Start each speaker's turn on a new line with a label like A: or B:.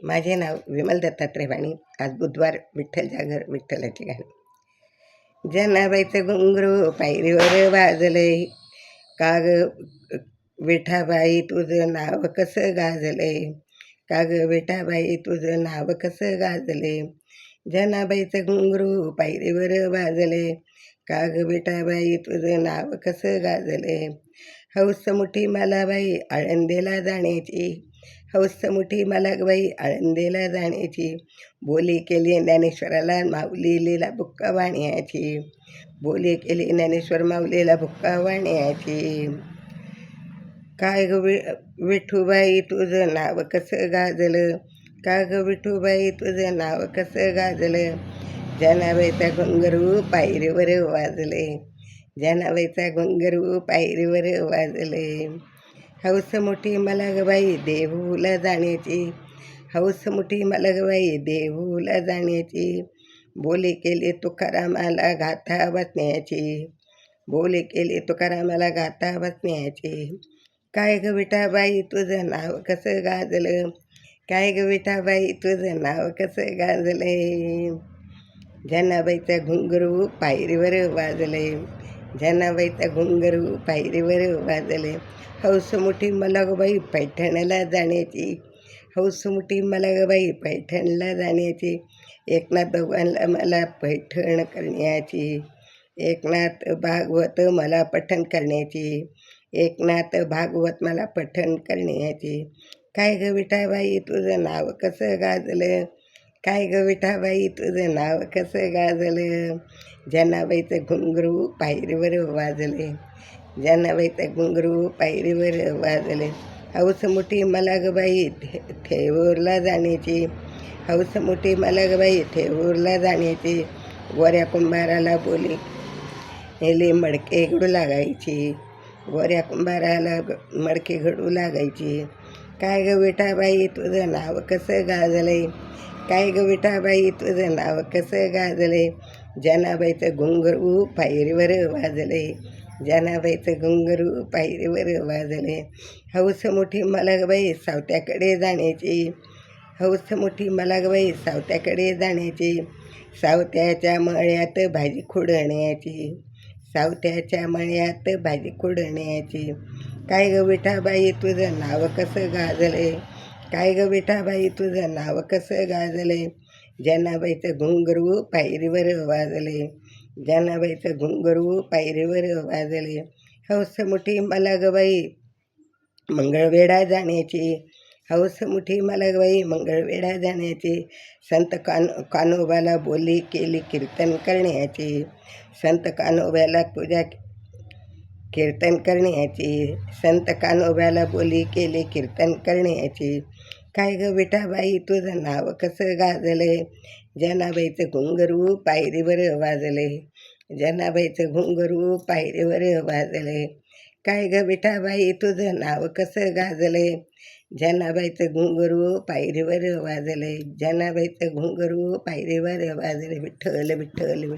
A: माझे नाव विमल दत्तात्रय वाणी आज बुधवार विठ्ठल जागर विठ्ठलाची गाणी जनाबाईचं घुंगरू पायरीवर वाजलंय. काग विठाबाई तुझं नाव कसं गाजलंय? काग विठाबाई तुझं नाव कसं गाजले जनाबाईचं घुंगरू पायरीवर वाजले काग विठाबाई तुझं नाव कसं गाजले हौस मुठी मला बाई आळंदीला जाण्याची. हौस मुठी मला बाई आळंदीला जाण्याची बोली केली ज्ञानेश्वराला माऊलीला बुक्का वाण्याची. बोली केली ज्ञानेश्वर माऊलीला बुक्का वाण्याची. काय ग वि विठूबाई तुझं नाव कसं गाजलं? का ग विठूबाई तुझं नाव कसं गाजलं? जनाबाईचा घुंगरू पायरीवर वाजले. जनाबाईचा घुंगरू पायरीवर वाजले. हौस मोठी मला ग बाई देहूला जाण्याची हौस मोठी मला ग बाई देहूला जाण्याची बोली केली तुकारामाला गाथा बसण्याची. बोली केली तुकारामाला गाथा बसण्याची. काय ग विठाबाई तुझं नाव कसं गाजलं? काय ग विठाबाई तुझं नाव कसं गाजलं? जनाबाईचा घुंगरू पायरीवर वाजले. जनाबाईचा घुंगरू पायरीवर वाजले. हौस मोठी मला ग बाई पैठणला जाण्याची. हौस मोठी मला ग बाई पैठणला जाण्याची. एकनाथ भगवानला मला पैठण करण्याची. एकनाथ भागवत मला पठण करण्याची. एकनाथ भागवत मला पठण करण्याची. काय ग विठाबाई तुझं नाव कसं गाजलं? काय ग विठाबाई तुझं नाव कसं गाजलं? जनाबाईचं घुंगरू पायरीवर वाजले. जनाबाईचं घुंगरू पायरीवर वाजले. हौस मोठी मला ग बाई ठे ठेवूरला जाण्याची. हौस मोठी मला ग बाई ठेवूरला जाण्याची. गोऱ्या कुंभाराला बोली हेले मडके घडू लागायची. गोऱ्या कुंभाराला मडके घडू लागायची. काय ग विठाबाई तुझं नाव कसं गाजलं काय ग विठाबाई तुझं नाव कसं गाजलंय? जनाबाईचं घुंगरू पायरीवर वाजले जनाबाईचं घुंगरू पायरीवर वाजले हौस मोठी मला ग बाई सावत्याकडे जाण्याची. हौस मोठी मला ग बाई सावत्याकडे जाण्याची. सावत्याच्या मळ्यात भाजी खुडण्याची. सावत्याच्या मळ्यात भाजी खुडण्याची. काय ग विठाबाई तुझं नाव कसं गाजले काय ग विठाबाई तुझं नाव कसं गाजले जनाबाईचं घुंगरू पायरीवर वाजले जनाबाईचं घुंगरू पायरीवर वाजले हौस मुठी मला ग बाई मंगळवेढा जाण्याची. हौस मुठी मला गबाई बाई मंगळवेढा जाण्याची. संत कान कानोबाला बोली केली कीर्तन करण्याची. संत कानोब्याला पूजा कीर्तन करण्याची संत कानोब्याला बोली केली कीर्तन करण्याची काय ग विठाबाई तुझं नाव कसं गाजले? जनाबाईचं घुंगरू पायरीवर वाजले. जनाबाईचं घुंगरू पायरीवर वाजले. काय ग विठाबाई तुझं नाव कसं गाजले? जनाबाईचं घुंगरू पायरीवर वाजले. जनाबाईचं घुंगरू पायरीवर वाजले. विठ्ठल विठ्ठल विठ्ठल.